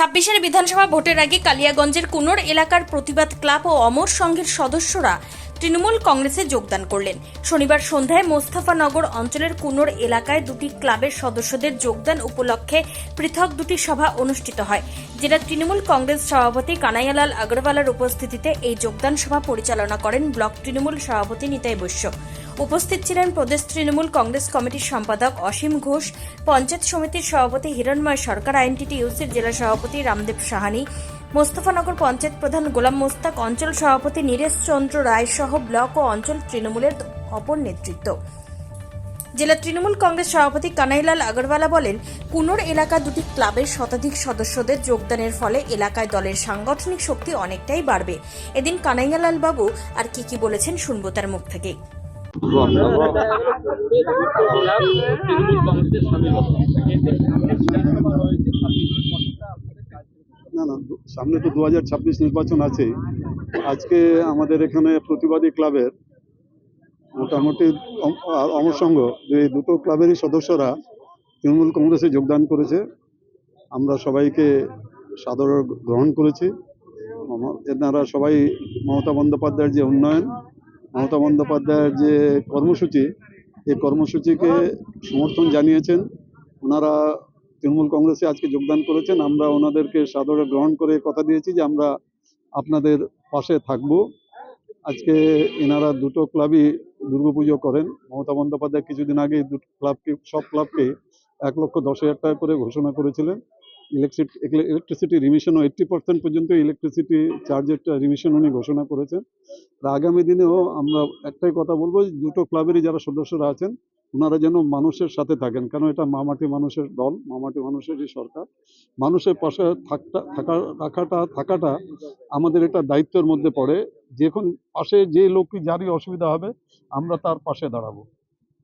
ছাব্বিশের বিধানসভা ভোটের আগে কালিয়াগঞ্জের কুনোর এলাকার প্রতিবাদ ক্লাব ও অমর সংঘের সদস্যরা তৃণমূল কংগ্রেসে যোগদান করলেন। শনিবার সন্ধ্যায় মোস্তাফানগর অঞ্চলের কুনোর এলাকায় দুটি ক্লাবের সদস্যদের যোগদান উপলক্ষে পৃথক দুটি সভা অনুষ্ঠিত হয় জেলা তৃণমূল কংগ্রেস সভাপতি কানাইয়ালাল আগরওয়ালার উপস্থিতিতে এই যোগদান সভা পরিচালনা করেন ব্লক তৃণমূল সভাপতি নিতাই বৈশ্য। উপস্থিত ছিলেন প্রদেশ তৃণমূল কংগ্রেস কমিটির সম্পাদক অসীম ঘোষ, পঞ্চায়েত সমিতির সভাপতি হিরণময় সরকার, আইনটিটি ইউসির জেলা সভাপতি রামদেব সাহানি মোস্তফানগর পঞ্চায়েত প্রধান গোলাম মোস্তাক, অঞ্চল সভাপতি নীরেশ চন্দ্র রায় সহ ব্লক ও অঞ্চল তৃণমূলের অপর নেতৃত্ব। জেলা তৃণমূল কংগ্রেস সভাপতি কানাইলাল আগরওয়ালা বলেন, কুনোর এলাকা দুটি ক্লাবের শতাধিক সদস্যদের যোগদানের ফলে এলাকায় দলের সাংগঠনিক শক্তি অনেকটাই বাড়বে। এদিন কানাইয়ালাল বাবু আর কি কি বলেছেন শুনব তার মুখ থেকে। না না, সামনে তো দু হাজার ছাব্বিশ নির্বাচন আছে। আজকে আমাদের এখানে প্রতিবাদী ক্লাবের মোটামুটি অম- আ- যে দুটো ক্লাবেরই সদস্যরা তৃণমূল কংগ্রেসে যোগদান করেছে, আমরা সবাইকে সাদর গ্রহণ করেছি। এনারা সবাই মমতা বন্দ্যোপাধ্যায়ের যে উন্নয়ন মমতা বন্দ্যোপাধ্যায়ের যে কর্মসূচি, এই কর্মসূচিকে সমর্থন জানিয়েছেন। ওনারা তৃণমূল কংগ্রেসে আজকে যোগদান করেছেন। আমরা ওনাদেরকে সাদরে গ্রহণ করে কথা দিয়েছি যে আমরা আপনাদের পাশে থাকব। আজকে এনারা দুটো ক্লাবই দুর্গাপুজো করেন। মমতা বন্দ্যোপাধ্যায় কিছুদিন আগে দুটো ক্লাবকে, সব ক্লাবকে এক লক্ষ দশ হাজার টাকা করে ঘোষণা করেছিলেন। ইলেকট্রিক ইলেকট্রিসিটি রিমিশনও এইট্টি পার্সেন্ট পর্যন্ত ইলেকট্রিসিটি চার্জের রিমিশন উনি ঘোষণা করেছেন। আর আগামী দিনেও আমরা একটাই কথা বলব দুটো ক্লাবেরই যারা সদস্যরা আছেন ওনারা যেন মানুষের সাথে থাকেন। কারণ এটা মামাটি মানুষের দল, মামাটি মানুষেরই সরকার। মানুষের পাশে থাকটা, থাকা, রাখাটা, থাকাটা আমাদের একটা দায়িত্বের মধ্যে পড়ে। যখন পাশে যে লোকই যারই অসুবিধা হবে, আমরা তার পাশে দাঁড়াবো।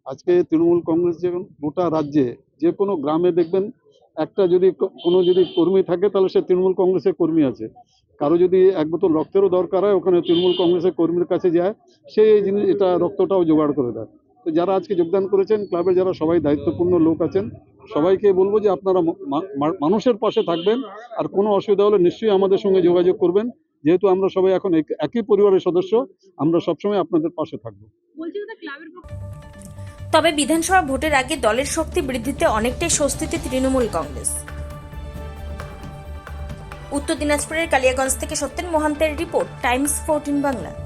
আজকে তৃণমূল কংগ্রেস যখন গোটা রাজ্যে যে কোনো গ্রামে দেখবেন একটা যদি কোনো যদি কর্মী থাকে, তাহলে সে তৃণমূল কংগ্রেসের কর্মী আছে। কারও যদি এক বোতল রক্তেরও দরকার হয়, ওখানে তৃণমূল কংগ্রেসের কর্মীর কাছে যায়, সে এই জিনিস, এটা রক্তটাও জোগাড় করে দেয়। তো যারা আজকে যোগদান করেছেন, ক্লাবের যারা সবাই দায়িত্বপূর্ণ লোক আছেন, সবাইকে বলব যে আপনারা মানুষের পাশে থাকবেন, আর কোনো অসুবিধা হলে নিশ্চয়ই আমাদের সঙ্গে যোগাযোগ করবেন। যেহেতু আমরা সবাই এখন এক- একই পরিবারের সদস্য, আমরা সবসময় আপনাদের পাশে থাকব। তবে বিধানসভা ভোটের আগে দলের শক্তি বৃদ্ধিতে অনেকটাই স্বস্তিতে তৃণমূল কংগ্রেস। উত্তর দিনাজপুরের কালিয়াগঞ্জ থেকে সত্যেন মোহান্তের রিপোর্ট, টাইমস ফোরটিন বাংলা।